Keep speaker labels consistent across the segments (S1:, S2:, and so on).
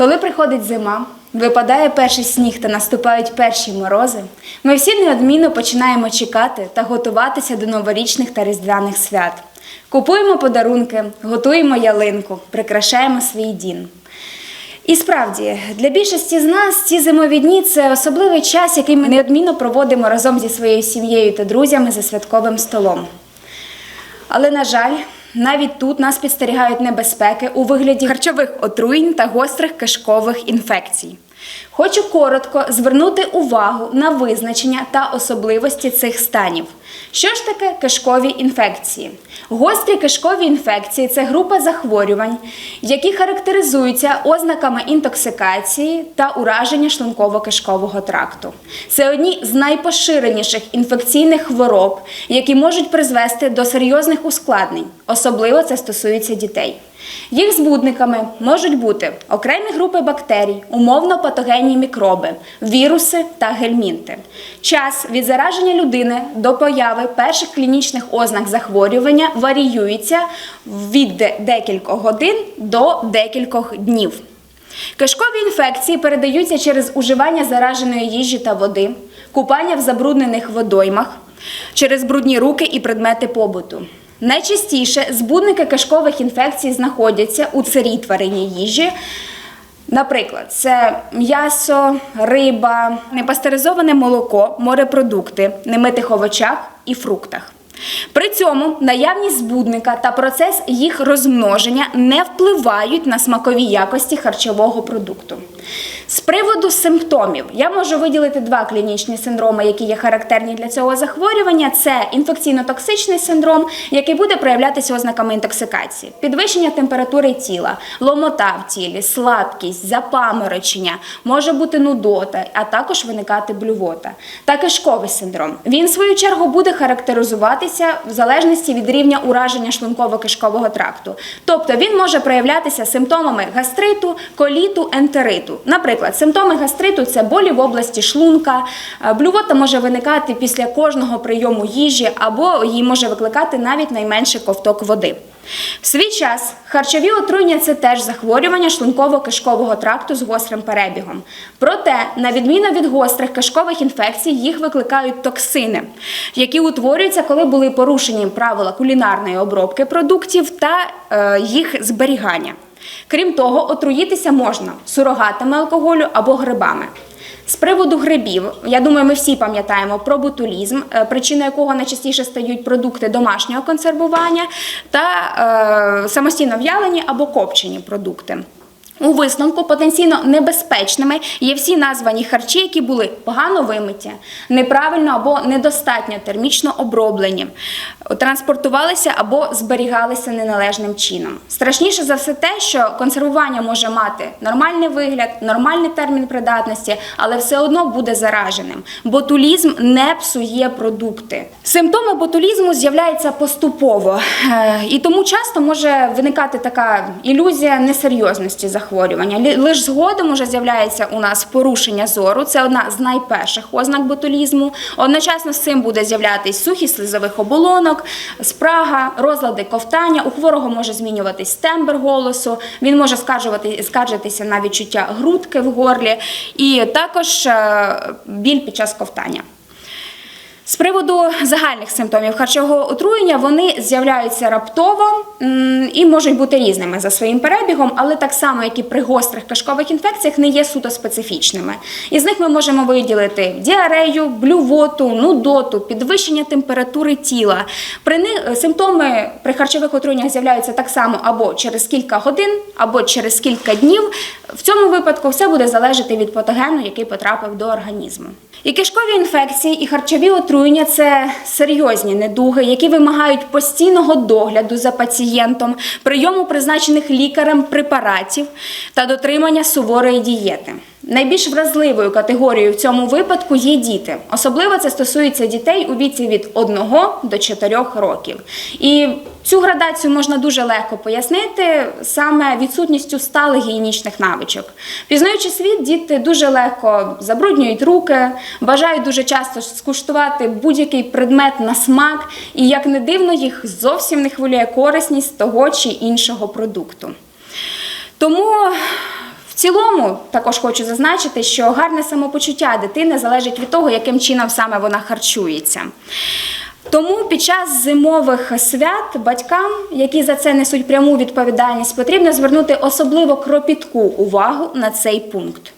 S1: Коли приходить зима, випадає перший сніг та наступають перші морози, ми всі неодмінно починаємо чекати та готуватися до новорічних та різдвяних свят. Купуємо подарунки, готуємо ялинку, прикрашаємо свій дім. І справді, для більшості з нас ці зимові дні це особливий час, який ми неодмінно проводимо разом зі своєю сім'єю та друзями за святковим столом. Але, на жаль, навіть тут нас підстерігають небезпеки у вигляді харчових отруєнь та гострих кишкових інфекцій. Хочу коротко звернути увагу на визначення та особливості цих станів. Що ж таке кишкові інфекції? Гострі кишкові інфекції це група захворювань, які характеризуються ознаками інтоксикації та ураження шлунково-кишкового тракту. Це одні з найпоширеніших інфекційних хвороб, які можуть призвести до серйозних ускладнень. Особливо це стосується дітей. Їх збудниками можуть бути окремі групи бактерій, умовно патогенні мікроби, віруси та гельмінти. Час від зараження людини до появи перших клінічних ознак захворювання варіюється від декількох годин до декількох днів. Кишкові інфекції передаються через уживання зараженої їжі та води, купання в забруднених водоймах, через брудні руки і предмети побуту. Найчастіше збудники кишкових інфекцій знаходяться у сирій тваринній їжі. Наприклад, це м'ясо, риба, непастеризоване молоко, морепродукти, немитих овочах і фруктах. При цьому наявність збудника та процес їх розмноження не впливають на смакові якості харчового продукту. З приводу симптомів я можу виділити два клінічні синдроми, які є характерні для цього захворювання: це інфекційно-токсичний синдром, який буде проявлятися ознаками інтоксикації, підвищення температури тіла, ломота в тілі, слабкість, запаморочення, може бути нудота, а також виникати блювота. Та кишковий синдром. Він, в свою чергу, буде характеризуватися в залежності від рівня ураження шлунково-кишкового тракту. Тобто він може проявлятися симптомами гастриту, коліту, ентериту. Наприклад, симптоми гастриту це болі в області шлунка, е, блювота може виникати після кожного прийому їжі або її може викликати навіть найменший ковток води. В свій час харчові отруєння це теж захворювання шлунково-кишкового тракту з гострим перебігом. Проте, на відміну від гострих кишкових інфекцій, їх викликають токсини, які утворюються, коли були порушені правила кулінарної обробки продуктів та е, їх зберігання. Крім того, отруїтися можна сурогатами алкоголю або грибами. З приводу грибів, я думаю, ми всі пам'ятаємо про бутулізм, е, причиною якого найчастіше стають продукти домашнього консервування та е, самостійно в'ялені або копчені продукти. У висновку потенційно небезпечними є всі названі харчі, які були погано вимиті, неправильно або недостатньо термічно оброблені, транспортувалися або зберігалися неналежним чином. Страшніше за все те, що консервування може мати нормальний вигляд, нормальний термін придатності, але все одно буде зараженим. Ботулізм не псує продукти. Симптоми ботулізму з'являються поступово, е, і тому часто може виникати така ілюзія несерйозності захворювання. Лі- Лиш згодом уже з'являється у нас порушення зору. Це одна з найперших ознак ботулізму. Одночасно з цим буде з'являтись сухість слизових оболонок, спрага, розлади ковтання. У хворого може змінюватись тембр голосу. Він може скаржитися на відчуття грудки в горлі, і також е, біль під час ковтання. З приводу загальних симптомів харчового отруєння вони з'являються раптово і можуть бути різними за своїм перебігом, але так само, як і при гострих кишкових інфекціях, не є суто специфічними. Із них ми можемо виділити діарею, блювоту, нудоту, підвищення температури тіла. При них симптоми при харчових отруєннях з'являються так само або через кілька годин, або через кілька днів. В цьому випадку все буде залежати від патогену, який потрапив до організму. І кишкові інфекції, і харчові отруєння це серйозні недуги, які вимагають постійного догляду за пацієнтом, прийому призначених лікарем препаратів та дотримання суворої дієти. Найбільш вразливою категорією в цьому випадку є діти. Особливо це стосується дітей у віці від 1 до 4 років. І цю градацію можна дуже легко пояснити саме відсутністю сталих гігієнічних навичок. Пізнаючи світ, діти дуже легко забруднюють руки, бажають дуже часто скуштувати будь-який предмет на смак, і як не дивно, їх зовсім не хвилює корисність того чи іншого продукту. Тому цілому також хочу зазначити, що гарне самопочуття дитини залежить від того, яким чином саме вона харчується. Тому під час зимових свят батькам, які за це несуть пряму відповідальність, потрібно звернути особливо кропітку увагу на цей пункт.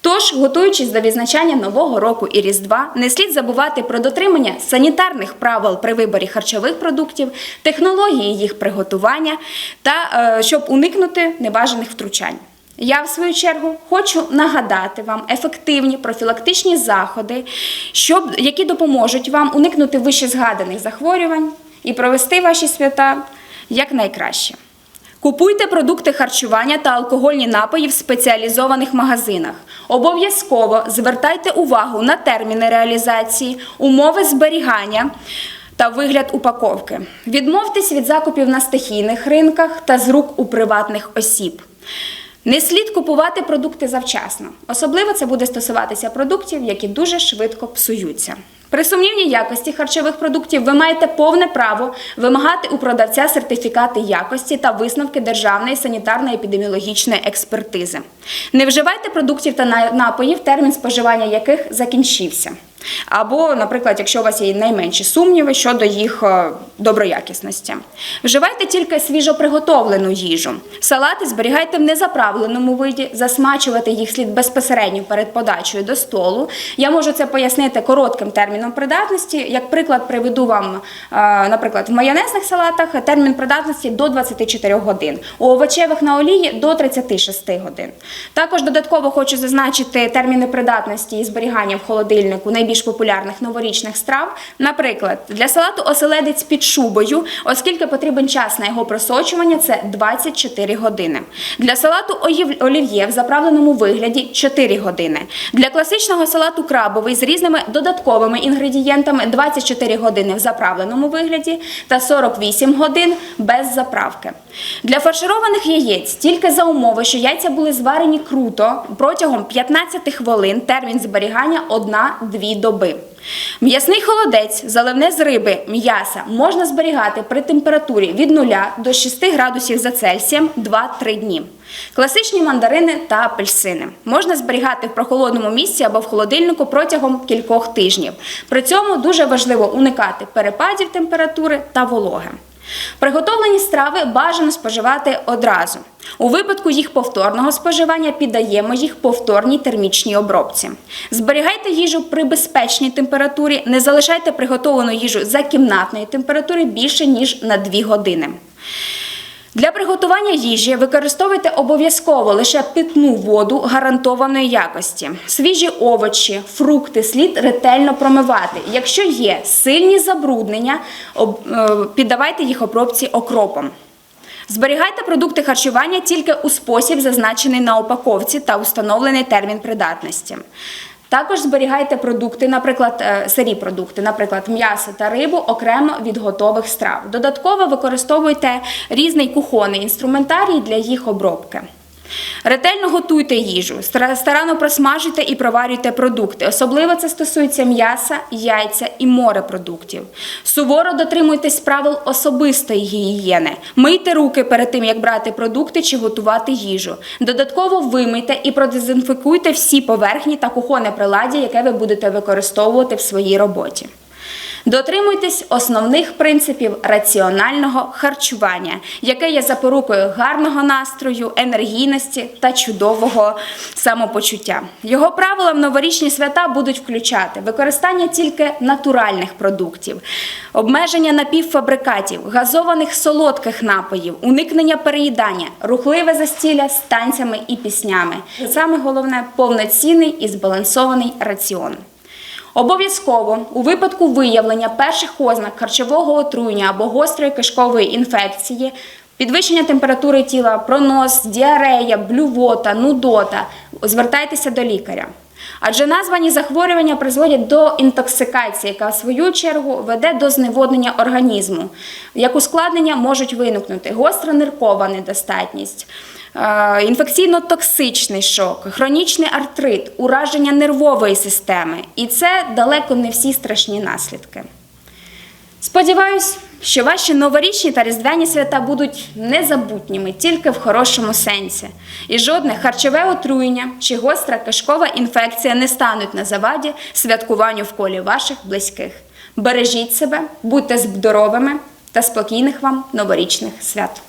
S1: Тож, готуючись до відзначання нового року і Різдва, не слід забувати про дотримання санітарних правил при виборі харчових продуктів, технології їх приготування та е, щоб уникнути небажаних втручань. Я, в свою чергу, хочу нагадати вам ефективні профілактичні заходи, щоб, які допоможуть вам уникнути вище згаданих захворювань і провести ваші свята якнайкраще. Купуйте продукти харчування та алкогольні напої в спеціалізованих магазинах. Обов'язково звертайте увагу на терміни реалізації, умови зберігання та вигляд упаковки. Відмовтесь від закупів на стихійних ринках та з рук у приватних осіб. Не слід купувати продукти завчасно. Особливо це буде стосуватися продуктів, які дуже швидко псуються. При сумнівній якості харчових продуктів ви маєте повне право вимагати у продавця сертифікати якості та висновки Державної санітарно-епідеміологічної експертизи. Не вживайте продуктів та на- напоїв, термін споживання яких закінчився. Або, наприклад, якщо у вас є найменші сумніви щодо їх е, доброякісності. Вживайте тільки свіжоприготовлену їжу. Салати зберігайте в незаправленому виді, засмачувати їх слід безпосередньо перед подачею до столу. Я можу це пояснити коротким терміном придатності. Як приклад, приведу вам, е, наприклад, в майонезних салатах термін придатності до 24 годин, у овочевих на олії до 36 годин. Також додатково хочу зазначити терміни придатності і зберігання в холодильнику найбільш популярних новорічних страв. Наприклад, для салату оселедець під шубою, оскільки потрібен час на його просочування, це 24 години. Для салату олів'є в заправленому вигляді 4 години. Для класичного салату крабовий з різними додатковими інгредієнтами 24 години в заправленому вигляді та 48 годин без заправки. Для фаршированих яєць тільки за умови, що яйця були зварені круто протягом 15 хвилин термін зберігання 1-2 доби. М'ясний холодець, заливне з риби, м'яса можна зберігати при температурі від 0 до 6 градусів за Цельсієм 2-3 дні. Класичні мандарини та апельсини можна зберігати в прохолодному місці або в холодильнику протягом кількох тижнів. При цьому дуже важливо уникати перепадів температури та вологи. Приготовлені страви бажано споживати одразу. У випадку їх повторного споживання піддаємо їх повторній термічній обробці. Зберігайте їжу при безпечній температурі, не залишайте приготовану їжу за кімнатної температури більше ніж на 2 години. Для приготування їжі використовуйте обов'язково лише питну воду гарантованої якості. Свіжі овочі, фрукти слід ретельно промивати. Якщо є сильні забруднення, е, піддавайте їх обробці окропом. Зберігайте продукти харчування тільки у спосіб, зазначений на упаковці та установлений термін придатності. Також зберігайте продукти, наприклад, е, сирі продукти, наприклад, м'ясо та рибу окремо від готових страв. Додатково використовуйте різний кухонний інструментарій для їх обробки. Ретельно готуйте їжу, стара- старанно просмажуйте і проварюйте продукти. Особливо це стосується м'яса, яйця і морепродуктів. Суворо дотримуйтесь правил особистої гігієни. Мийте руки перед тим, як брати продукти чи готувати їжу. Додатково вимийте і продезінфікуйте всі поверхні та кухонне приладдя, яке ви будете використовувати в своїй роботі. Дотримуйтесь основних принципів раціонального харчування, яке є запорукою гарного настрою, енергійності та чудового самопочуття. Його правила в новорічні свята будуть включати використання тільки натуральних продуктів, обмеження напівфабрикатів, газованих солодких напоїв, уникнення переїдання, рухливе застілля з танцями і піснями. Саме головне повноцінний і збалансований раціон. Обов'язково у випадку виявлення перших ознак харчового отруєння або гострої кишкової інфекції, підвищення температури тіла, пронос, діарея, блювота, нудота, звертайтеся до лікаря. Адже названі захворювання призводять до інтоксикації, яка в свою чергу веде до зневоднення організму. Як ускладнення можуть виникнути гостра ниркова недостатність, інфекційно-токсичний шок, хронічний артрит, ураження нервової системи. І це далеко не всі страшні наслідки. Сподіваюсь, що ваші новорічні та різдвяні свята будуть незабутніми тільки в хорошому сенсі. І жодне харчове отруєння чи гостра кишкова інфекція не стануть на заваді святкуванню в колі ваших близьких. Бережіть себе, будьте здоровими та спокійних вам новорічних свят.